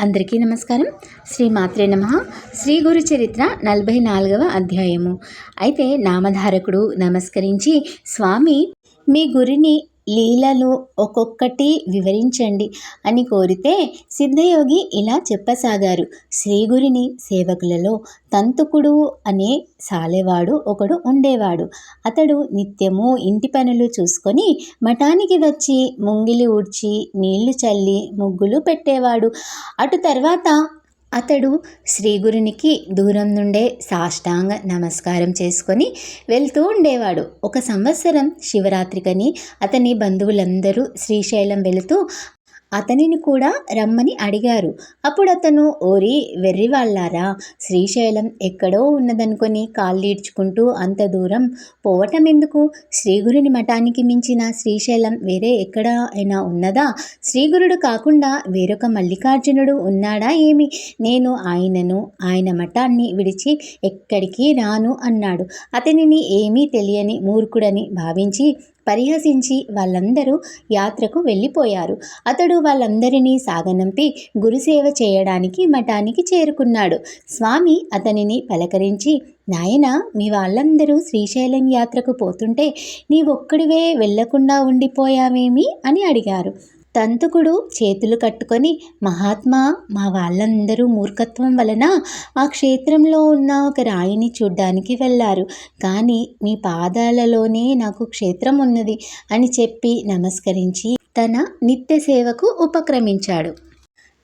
అందరికీ నమస్కారం. శ్రీ మాత్రే నమ. శ్రీ గురు చరిత్ర నలభై నాలుగవ అధ్యాయము. అయితే నామధారకుడు నమస్కరించి స్వామి మీ గురిని లీలలు ఒక్కొక్కటి వివరించండి అని కోరితే సిద్ధయోగి ఇలా చెప్పసాగారు. శ్రీగురిని సేవకులలో తంతుకుడు అనే సాలెవాడు ఒకడు ఉండేవాడు. అతడు నిత్యము ఇంటి పనులు చూసుకొని మఠానికి వచ్చి ముంగిలి ఊడ్చి నీళ్ళు చల్లి ముగ్గులు పెట్టేవాడు. అటు తర్వాత అతడు శ్రీగురునికి దూరం నుండే సాష్టాంగ నమస్కారం చేసుకొని వెళ్తూ ఉండేవాడు. ఒక సంవత్సరం శివరాత్రికని అతని బంధువులందరూ శ్రీశైలం వెళుతూ అతనిని కూడా రమ్మని అడిగారు. అప్పుడు అతను ఓరి వెర్రి వాళ్ళారా శ్రీశైలం ఎక్కడో ఉన్నదనుకొని కాళ్ళీడ్చుకుంటూ అంత దూరం పోవటం ఎందుకు శ్రీగురుని మఠానికి మించిన శ్రీశైలం వేరే ఎక్కడ అయినా ఉన్నదా? శ్రీగురుడు కాకుండా వేరొక మల్లికార్జునుడు ఉన్నాడా ఏమి? నేను ఆయనను ఆయన మఠాన్ని విడిచి ఎక్కడికి రాను అన్నాడు. అతనిని ఏమీ తెలియని మూర్ఖుడని భావించి పరిహసించి వాళ్ళందరూ యాత్రకు వెళ్ళిపోయారు. అతడు వాళ్ళందరినీ సాగనంపి గురుసేవ చేయడానికి మఠానికి చేరుకున్నాడు. స్వామి అతనిని పలకరించి నాయన మీ వాళ్ళందరూ శ్రీశైలం యాత్రకు పోతుంటే నీవొక్కడివే వెళ్ళకుండా ఉండిపోయావేమి? అని అడిగారు. తంతుకుడు చేతులు కట్టుకొని మహాత్మా మా వాళ్ళందరూ మూర్ఖత్వం వలన ఆ క్షేత్రంలో ఉన్న ఒక రాయిని చూడ్డానికి వెళ్ళారు. కానీ మీ పాదాలలోనే నాకు క్షేత్రం ఉన్నది అని చెప్పి నమస్కరించి తన నిత్య సేవకు ఉపక్రమించాడు.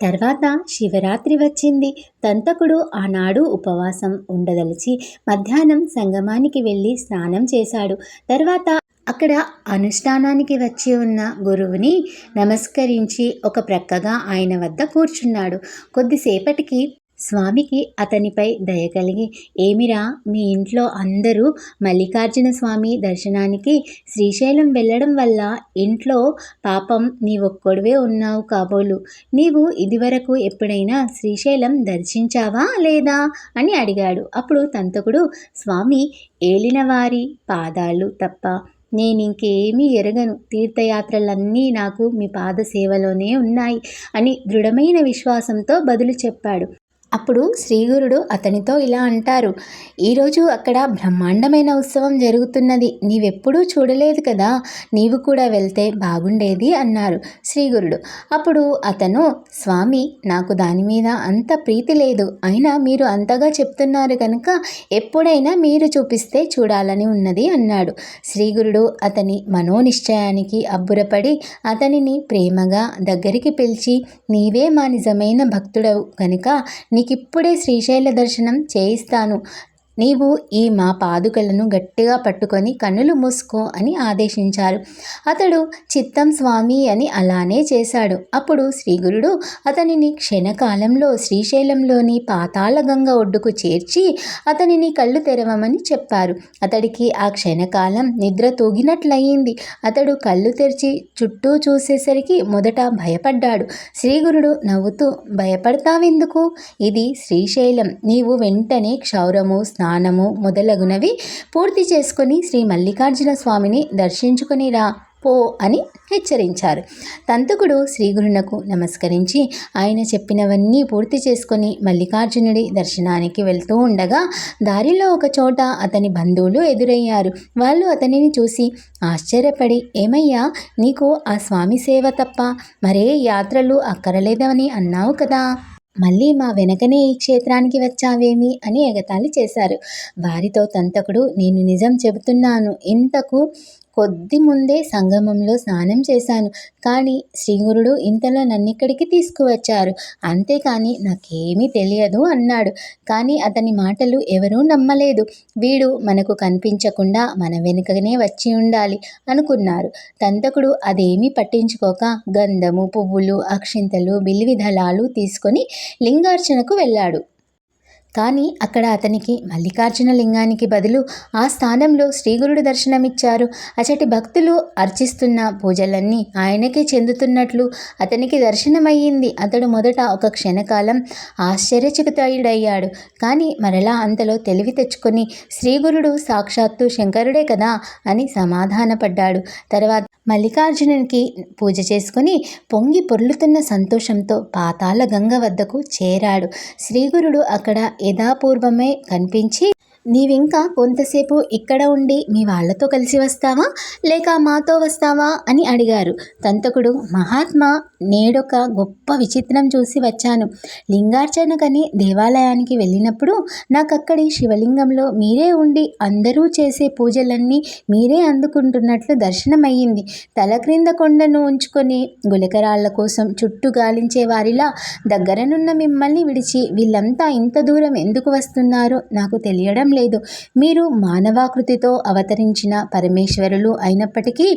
తర్వాత శివరాత్రి వచ్చింది. తంతకుడు ఆనాడు ఉపవాసం ఉండదలిచి మధ్యాహ్నం సంగమానికి వెళ్ళి స్నానం చేశాడు. తర్వాత అక్కడ అనుష్ఠానానికి వచ్చి ఉన్న గురువుని నమస్కరించి ఒక ప్రక్కగా ఆయన వద్ద కూర్చున్నాడు. కొద్దిసేపటికి స్వామికి అతనిపై దయ కలిగి ఏమిరా మీ ఇంట్లో అందరూ మల్లికార్జున స్వామి దర్శనానికి శ్రీశైలం వెళ్ళడం వల్ల ఇంట్లో పాపం నీ ఒక్కడివే ఉన్నావు కాబోలు. నీవు ఇదివరకు ఎప్పుడైనా శ్రీశైలం దర్శించావా లేదా? అని అడిగాడు. అప్పుడు తంతకుడు స్వామి ఏలినవారి పాదాలు తప్ప నేనింకేమీ ఎరగను. తీర్థయాత్రలన్నీ నాకు మీ పాద సేవలోనే ఉన్నాయి అని దృఢమైన విశ్వాసంతో బదులు చెప్పాడు. అప్పుడు శ్రీగురుడు అతనితో ఇలా అంటారు ఈరోజు అక్కడ బ్రహ్మాండమైన ఉత్సవం జరుగుతున్నది. నీవెప్పుడూ చూడలేదు కదా. నీవు కూడా వెళ్తే బాగుండేది అన్నారు శ్రీగురుడు. అప్పుడు అతను స్వామి నాకు దాని మీద అంత ప్రీతి లేదు. అయినా మీరు అంతగా చెప్తున్నారు కనుక ఎప్పుడైనా మీరు చూపిస్తే చూడాలని ఉన్నది అన్నాడు. శ్రీగురుడు అతని మనోనిశ్చయానికి అబ్బురపడి అతనిని ప్రేమగా దగ్గరికి పిలిచి నీవే మా నిజమైన భక్తుడవు కనుక నీకిప్పుడే శ్రీశైల దర్శనం చేయిస్తాను. నీవు ఈ మా పాదుకలను గట్టిగా పట్టుకొని కన్నులు మూసుకో అని ఆదేశించారు. అతడు చిత్తం స్వామి అని అలానే చేశాడు. అప్పుడు శ్రీగురుడు అతనిని క్షణకాలంలో శ్రీశైలంలోని పాతాళ గంగ ఒడ్డుకు చేర్చి అతనిని కళ్ళు తెరవమని చెప్పారు. అతడికి ఆ క్షణకాలం నిద్ర తూగినట్లయింది. అతడు కళ్ళు తెరిచి చుట్టూ చూసేసరికి మొదట భయపడ్డాడు. శ్రీగురుడు నవ్వుతూ భయపడతావెందుకు? ఇది శ్రీశైలం. నీవు వెంటనే క్షౌరము స్నా స్నానము మొదలగునవి పూర్తి చేసుకొని శ్రీ మల్లికార్జున స్వామిని దర్శించుకుని రా పో అని హెచ్చరించారు. తంతకుడు శ్రీగురునకు నమస్కరించి ఆయన చెప్పినవన్నీ పూర్తి చేసుకొని మల్లికార్జునుడి దర్శనానికి వెళ్తూ ఉండగా దారిలో ఒక చోట అతని బంధువులు ఎదురయ్యారు. వాళ్ళు అతనిని చూసి ఆశ్చర్యపడి ఏమయ్యా? నీకు ఆ స్వామి సేవ తప్ప మరే యాత్రలు అక్కరలేదని అన్నావు కదా? మళ్ళీ మా వెనకనే ఈ క్షేత్రానికి వచ్చావేమి అని ఎగతాళి చేశారు. వారితో తంతకుడు నేను నిజం చెబుతున్నాను. ఇంతకు కొద్ది ముందే సంగమంలో స్నానం చేశాను. కానీ శ్రీగురుడు ఇంతలో నన్నిక్కడికి తీసుకువచ్చారు. అంతేకాని నాకేమీ తెలియదు అన్నాడు. కానీ అతని మాటలు ఎవరూ నమ్మలేదు. వీడు మనకు కనిపించకుండా మన వెనుకనే వచ్చి ఉండాలి అనుకున్నారు. తంతకుడు అదేమీ పట్టించుకోక గంధము పువ్వులు అక్షింతలు బిల్వి దళాలు తీసుకొని లింగార్చనకు వెళ్ళాడు. కానీ అక్కడ అతనికి మల్లికార్జున లింగానికి బదులు ఆ స్థానంలో శ్రీగురుడు దర్శనమిచ్చారు. అచటి భక్తులు అర్చిస్తున్న పూజలన్నీ ఆయనకే చెందుతున్నట్లు అతనికి దర్శనమయ్యింది. అతడు మొదట ఒక క్షణకాలం ఆశ్చర్యచకితాయుడయ్యాడు కానీ మరలా అంతలో తెలివి తెచ్చుకొని శ్రీగురుడు సాక్షాత్తు శంకరుడే కదా అని సమాధానపడ్డాడు. తర్వాత మల్లికార్జునునికి పూజ చేసుకుని పొంగి పొర్లుతున్న సంతోషంతో పాతాళ గంగ వద్దకు చేరాడు. శ్రీగురుడు అక్కడ యథాపూర్వమే కనిపించి నీవింకా కొంతసేపు ఇక్కడ ఉండి మీ వాళ్ళతో కలిసి వస్తావా? లేక మాతో వస్తావా? అని అడిగారు. తంతకుడు మహాత్మా నేడొక గొప్ప విచిత్రం చూసి వచ్చాను. లింగార్చనకని దేవాలయానికి వెళ్ళినప్పుడు నాకక్కడి శివలింగంలో మీరే ఉండి అందరూ చేసే పూజలన్నీ మీరే అందుకుంటున్నట్లు దర్శనమయ్యింది. తల క్రింద కొండను ఉంచుకొని గులకరాళ్ళ కోసం చుట్టూ గాలించే వారిలా దగ్గరనున్న మిమ్మల్ని విడిచి వీళ్ళంతా ఇంత దూరం ఎందుకు వస్తున్నారో నాకు తెలియడం లేదు. మీరు మానవాకృతితో అవతరించిన పరమేశ్వరులు అయినప్పటికీ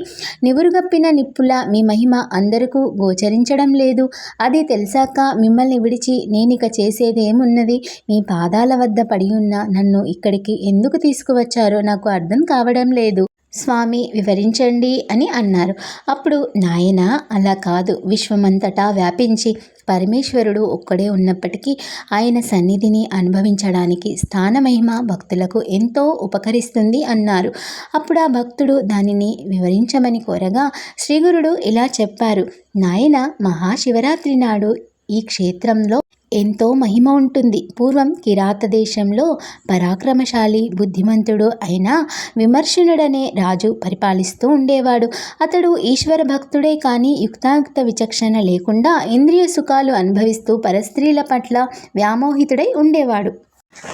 నివురుగప్పిన నిప్పుల మీ మహిమ అందరికీ గోచరించడం లేదు. అది తెలిసాక మిమ్మల్ని విడిచి నేనిక చేసేదేమున్నది? మీ పాదాల వద్ద పడి ఉన్న నన్ను ఇక్కడికి ఎందుకు తీసుకువచ్చారో నాకు అర్థం కావడం లేదు. స్వామి వివరించండి అని అన్నారు. అప్పుడు నాయన అలా కాదు. విశ్వమంతటా వ్యాపించి పరమేశ్వరుడు ఒక్కడే ఉన్నప్పటికీ ఆయన సన్నిధిని అనుభవించడానికి స్థానమహిమ భక్తులకు ఎంతో ఉపకరిస్తుంది అన్నారు. అప్పుడు ఆ భక్తుడు దానిని వివరించమని కోరగా శ్రీగురుడు ఇలా చెప్పారు. నాయన మహాశివరాత్రి నాడు ఈ క్షేత్రంలో ఎంతో మహిమ ఉంటుంది. పూర్వం కిరాత దేశంలో పరాక్రమశాలి బుద్ధిమంతుడు అయిన విమర్శనుడనే రాజు పరిపాలిస్తూ ఉండేవాడు. అతడు ఈశ్వర భక్తుడే కానీ యుక్తాయుక్త విచక్షణ లేకుండా ఇంద్రియ సుఖాలు అనుభవిస్తూ పరస్త్రీల పట్ల వ్యామోహితుడై ఉండేవాడు.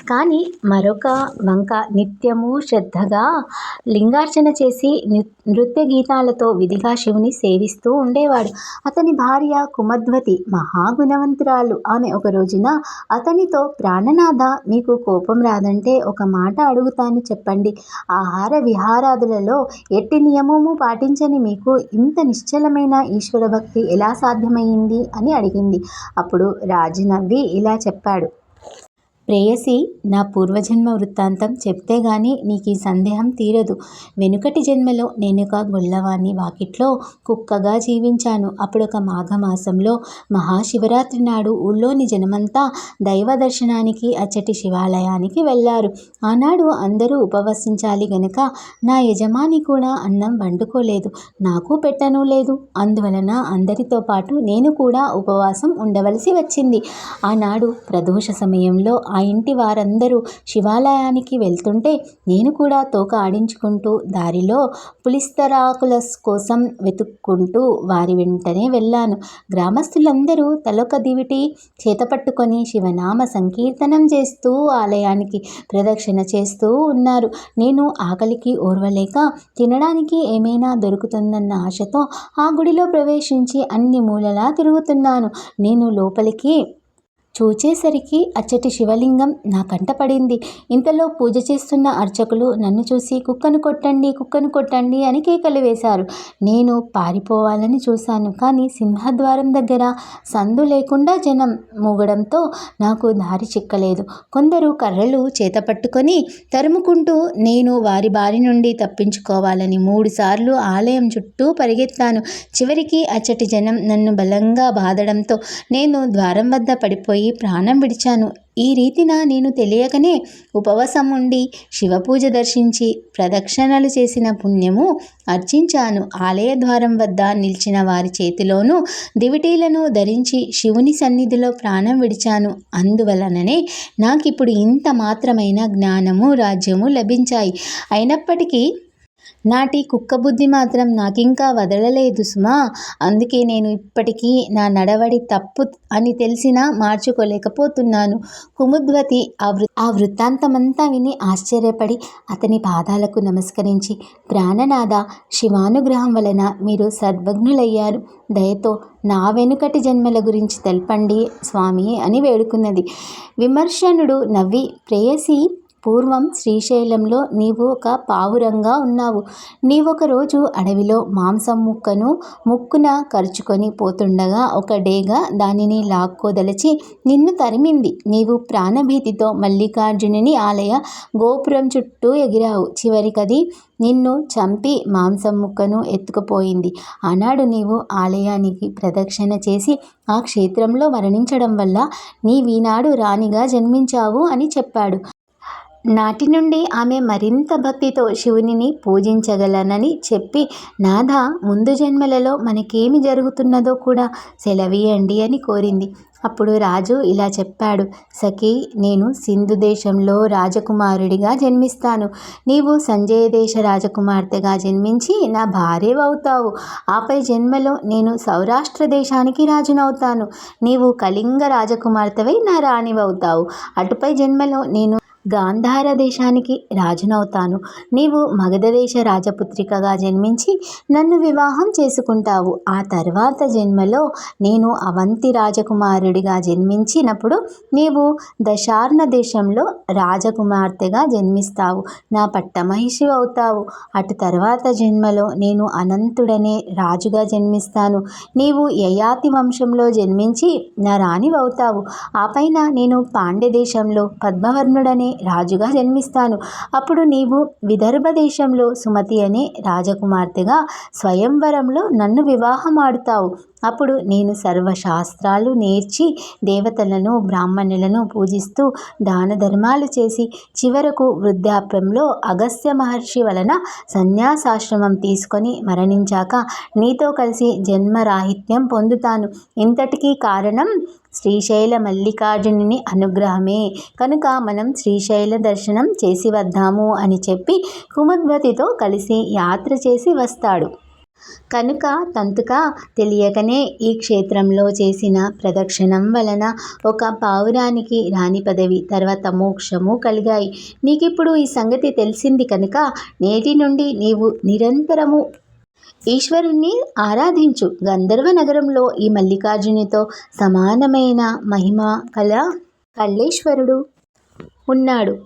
కానీ మరొక వంక నిత్యము శ్రద్ధగా లింగార్చన చేసి నృత్య గీతాలతో విధిగా శివుని సేవిస్తూ ఉండేవాడు. అతని భార్య కుమద్వతి మహాగుణవంతురాలు. ఆమె ఒక రోజున అతనితో ప్రాణనాథ మీకు కోపం రాదంటే ఒక మాట అడుగుతాను చెప్పండి. ఆహార విహారాదులలో ఎట్టి నియమము పాటించని మీకు ఇంత నిశ్చలమైన ఈశ్వర భక్తి ఎలా సాధ్యమైంది అని అడిగింది. అప్పుడు రాజు నవ్వి ఇలా చెప్పాడు. ప్రేయసి నా పూర్వజన్మ వృత్తాంతం చెప్తే గాని నీకు ఈ సందేహం తీరదు. వెనుకటి జన్మలో నేనొక గొల్లవాణి వాకిట్లో కుక్కగా జీవించాను. అప్పుడొక మాఘమాసంలో మహాశివరాత్రి నాడు ఊళ్ళోని జనమంతా దైవ దర్శనానికి అచ్చటి శివాలయానికి వెళ్ళారు. ఆనాడు అందరూ ఉపవసించాలి గనక నా యజమాని కూడా అన్నం వండుకోలేదు. నాకు పెట్టను లేదు. అందువలన అందరితో పాటు నేను కూడా ఉపవాసం ఉండవలసి వచ్చింది. ఆనాడు ప్రదోష సమయంలో ఆ ఇంటి వారందరూ శివాలయానికి వెళ్తుంటే నేను కూడా తోక ఆడించుకుంటూ దారిలో పులిస్తరాకుల కోసం వెతుక్కుంటూ వారి వెంటనే వెళ్ళాను. గ్రామస్తులందరూ తలొక దివిటి చేతపట్టుకొని శివనామ సంకీర్తనం చేస్తూ ఆలయానికి ప్రదక్షిణ చేస్తూ ఉన్నారు. నేను ఆకలికి ఓర్వలేక తినడానికి ఏమైనా దొరుకుతుందన్న ఆశతో ఆ గుడిలో ప్రవేశించి అన్ని మూలలా తిరుగుతున్నాను. నేను లోపలికి చూచేసరికి అచ్చటి శివలింగం నా కంట పడింది. ఇంతలో పూజ చేస్తున్న అర్చకులు నన్ను చూసి కుక్కను కొట్టండి కుక్కను కొట్టండి అని కేకలు వేశారు. నేను పారిపోవాలని చూశాను. కానీ సింహద్వారం దగ్గర సందు లేకుండా జనం మూగడంతో నాకు దారి చిక్కలేదు. కొందరు కర్రలు చేత పట్టుకొని తరుముకుంటూ నేను వారి బారి నుండి తప్పించుకోవాలని మూడుసార్లు ఆలయం చుట్టూ పరిగెత్తాను. చివరికి అచ్చటి జనం నన్ను బలంగా బాదడంతో నేను ద్వారం వద్ద పడిపోయి ప్రాణం విడిచాను. ఈ రీతిన నేను తెలియకనే ఉపవాసం ఉండి శివపూజ దర్శించి ప్రదక్షిణలు చేసిన పుణ్యము అర్చించాను. ఆలయ ద్వారం వద్ద నిలిచిన వారి చేతిలోనూ దివిటీలను ధరించి శివుని సన్నిధిలో ప్రాణం విడిచాను. అందువలననే నాకిప్పుడు ఇంత మాత్రమైన జ్ఞానము రాజ్యము లభించాయి. అయినప్పటికీ నాటి కుక్క బుద్ధి మాత్రం నాకింకా వదలలేదు సుమా. అందుకే నేను ఇప్పటికీ నా నడవడి తప్పు అని తెలిసినా మార్చుకోలేకపోతున్నాను. కుముద్వతి ఆ వృ ఆ వృత్తాంతమంతా విని ఆశ్చర్యపడి అతని పాదాలకు నమస్కరించి ప్రాణనాథ శివానుగ్రహం వలన మీరు సద్భగ్నులయ్యారు. దయతో నా వెనుకటి జన్మల గురించి తెలపండి స్వామి అని వేడుకున్నది. విమర్శనుడు నవ్వి ప్రేయసి పూర్వం శ్రీశైలంలో నీవు ఒక పావురంగా ఉన్నావు. నీవొకరోజు అడవిలో మాంసం ముక్కను ముక్కున కరుచుకొని పోతుండగా ఒక డేగా దానిని లాక్కోదలచి నిన్ను తరిమింది. నీవు ప్రాణభీతితో మల్లికార్జునుని ఆలయ గోపురం చుట్టూ ఎగిరావు. చివరికది నిన్ను చంపి మాంసం ముక్కను ఎత్తుకుపోయింది. ఆనాడు నీవు ఆలయానికి ప్రదక్షిణ చేసి ఆ క్షేత్రంలో మరణించడం వల్ల నీవీనాడు రాణిగా జన్మించావు అని చెప్పాడు. నాటి నుండి ఆమె మరింత భక్తితో శివునిని పూజించగలనని చెప్పి నాథ ముందు జన్మలలో మనకేమి జరుగుతున్నదో కూడా సెలవీయండి అని కోరింది. అప్పుడు రాజు ఇలా చెప్పాడు సఖి నేను సింధు దేశంలో రాజకుమారుడిగా జన్మిస్తాను. నీవు సంజయ దేశ రాజకుమార్తెగా జన్మించి నా భార్యవవుతావు. ఆపై జన్మలో నేను సౌరాష్ట్ర దేశానికి రాజునవుతాను. నీవు కళింగ రాజకుమార్తెవై నా రాణివవుతావు. అటుపై జన్మలో నేను గాంధార దేశానికి రాజునవుతాను. నీవు మగధ దేశ రాజపుత్రికగా జన్మించి నన్ను వివాహం చేసుకుంటావు. ఆ తర్వాత జన్మలో నేను అవంతి రాజకుమారుడిగా జన్మించినప్పుడు నీవు దశార్ణ దేశంలో రాజకుమార్తెగా జన్మిస్తావు. నా పట్టమహిషి అవుతావు. అటు తర్వాత జన్మలో నేను అనంతుడనే రాజుగా జన్మిస్తాను. నీవు యయాతి వంశంలో జన్మించి నా రాణివవుతావు ఆ పైన నేను పాండ్య దేశంలో పద్మవర్ణుడనే రాజుగా జన్మిస్తాను. అప్పుడు నీవు విదర్భ దేశంలో సుమతి అనే రాజకుమార్తెగా స్వయంవరంలో నన్ను వివాహం ఆడుతావు అప్పుడు నేను సర్వశాస్త్రాలు నేర్చి దేవతలను బ్రాహ్మణులను పూజిస్తూ దాన ధర్మాలు చేసి చివరకు వృద్ధాప్యంలో అగస్త్య మహర్షి వలన సన్యాసాశ్రమం తీసుకొని మరణించాక నీతో కలిసి జన్మరాహిత్యం పొందుతాను. ఇంతటికీ కారణం శ్రీశైల మల్లికార్జునుని అనుగ్రహమే. కనుక మనం శ్రీశైల దర్శనం చేసి వద్దాము అని చెప్పి కుముద్వతితో కలిసి యాత్ర చేసి వస్తాడు. కనుక తంతుక తెలియకనే ఈ క్షేత్రంలో చేసిన ప్రదక్షిణం వలన ఒక పావురానికి రాణి పదవి తర్వాత మోక్షము కలిగాయి. నీకిప్పుడు ఈ సంగతి తెలిసింది కనుక నేటి నుండి నీవు నిరంతరము ఈశ్వరుణ్ణి ఆరాధించు. గంధర్వ నగరంలో ఈ మల్లికార్జునితో సమానమైన మహిమ కల కల్లేశ్వరుడు ఉన్నాడు.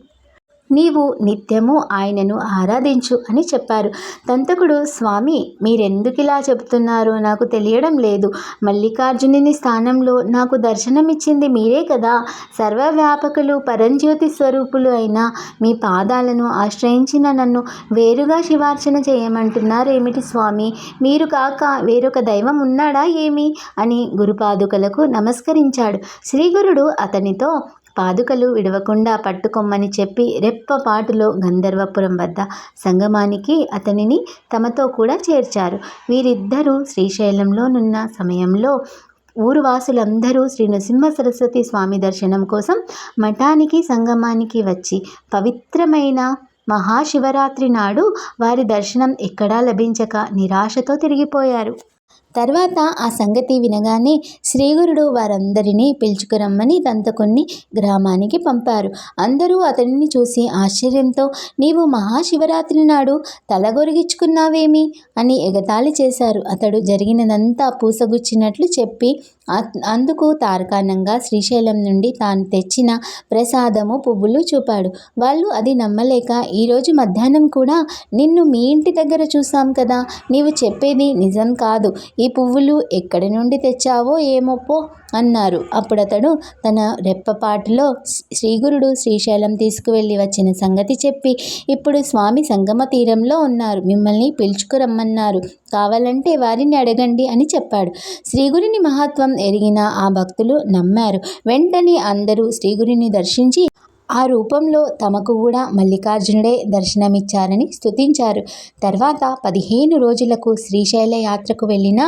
నీవు నిత్యము ఆయనను ఆరాధించు అని చెప్పారు. దంతకుడు స్వామి మీరెందుకు ఇలా చెబుతున్నారో? నాకు తెలియడం లేదు. మల్లికార్జునుని స్థానంలో నాకు దర్శనమిచ్చింది మీరే కదా. సర్వవ్యాపకులు పరంజ్యోతి స్వరూపులు అయిన మీ పాదాలను ఆశ్రయించిన నన్ను వేరుగా శివార్చన చేయమంటున్నారేమిటి స్వామి? మీరు కాక వేరొక దైవం ఉన్నాడా ఏమి? అని గురుపాదుకలకు నమస్కరించాడు. శ్రీగురుడు అతనితో పాదుకలు విడవకుండా పట్టుకొమ్మని చెప్పి రెప్పపాటులో గంధర్వపురం వద్ద సంగమానికి అతనిని తమతో కూడా చేర్చారు. వీరిద్దరూ శ్రీశైలంలోనున్న సమయంలో ఊరువాసులందరూ శ్రీ నృసింహ సరస్వతి స్వామి దర్శనం కోసం మఠానికి సంగమానికి వచ్చి పవిత్రమైన మహాశివరాత్రి నాడు వారి దర్శనం ఎక్కడా లభించక నిరాశతో తిరిగిపోయారు. తర్వాత ఆ సంగతి వినగానే శ్రీగురుడు వారందరినీ పిలుచుకురమ్మని దంతకుణ్ణి గ్రామానికి పంపారు. అందరూ అతనిని చూసి ఆశ్చర్యంతో నీవు మహాశివరాత్రి నాడు తలగొరిగించుకున్నావేమి? అని ఎగతాళి చేశారు. అతడు జరిగినదంతా పూసగుచ్చినట్లు చెప్పి అందుకు తారకాణంగా శ్రీశైలం నుండి తాను తెచ్చిన ప్రసాదము పువ్వులు చూపాడు. వాళ్ళు అది నమ్మలేక ఈరోజు మధ్యాహ్నం కూడా నిన్ను మీ ఇంటి దగ్గర చూసాం కదా. నీవు చెప్పేది నిజం కాదు. ఈ పువ్వులు ఎక్కడి నుండి తెచ్చావో ఏమోపో అన్నారు అన్నారు. అప్పుడతడు తన రెప్పపాటులో శ్రీగురుడు శ్రీశైలం తీసుకువెళ్ళి వచ్చిన సంగతి చెప్పి ఇప్పుడు స్వామి సంగమ తీరంలో ఉన్నారు. మిమ్మల్ని పిలుచుకురమ్మన్నారు. కావాలంటే వారిని అడగండి అని చెప్పాడు. శ్రీగురిని మహత్వం ఎరిగిన ఆ భక్తులు నమ్మారు. వెంటనే అందరూ శ్రీగురిని దర్శించి ఆ రూపంలో తమకు కూడా మల్లికార్జునుడే దర్శనమిచ్చారని స్తుతించారు. తర్వాత పదిహేను రోజులకు శ్రీశైల యాత్రకు వెళ్ళిన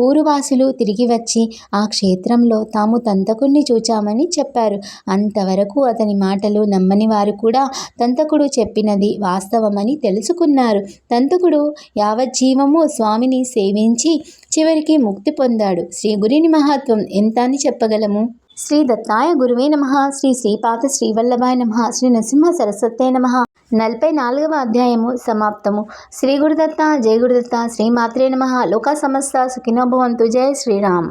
ఊరువాసులు తిరిగి వచ్చి ఆ క్షేత్రంలో తాము తంతకుణ్ణి చూచామని చెప్పారు. అంతవరకు అతని మాటలు నమ్మని వారు కూడా తంతకుడు చెప్పినది వాస్తవమని తెలుసుకున్నారు. తంతకుడు యావజ్జీవము స్వామిని సేవించి చివరికి ముక్తి పొందాడు. శ్రీ గురిని మహత్వం ఎంత అని చెప్పగలము? శ్రీ దత్తాయ గురువే నమ. శ్రీ శ్రీపాద శ్రీవల్లభాయ నమ. శ్రీ నరసింహ సరస్వతే నమ. నలభై నాలుగవ అధ్యాయము సమాప్తము. శ్రీ గురుదత్త జయ గురుదత్త శ్రీమాత్రే నమ. లోక సమస్త సుఖినోభవంతు జయ శ్రీరామ్.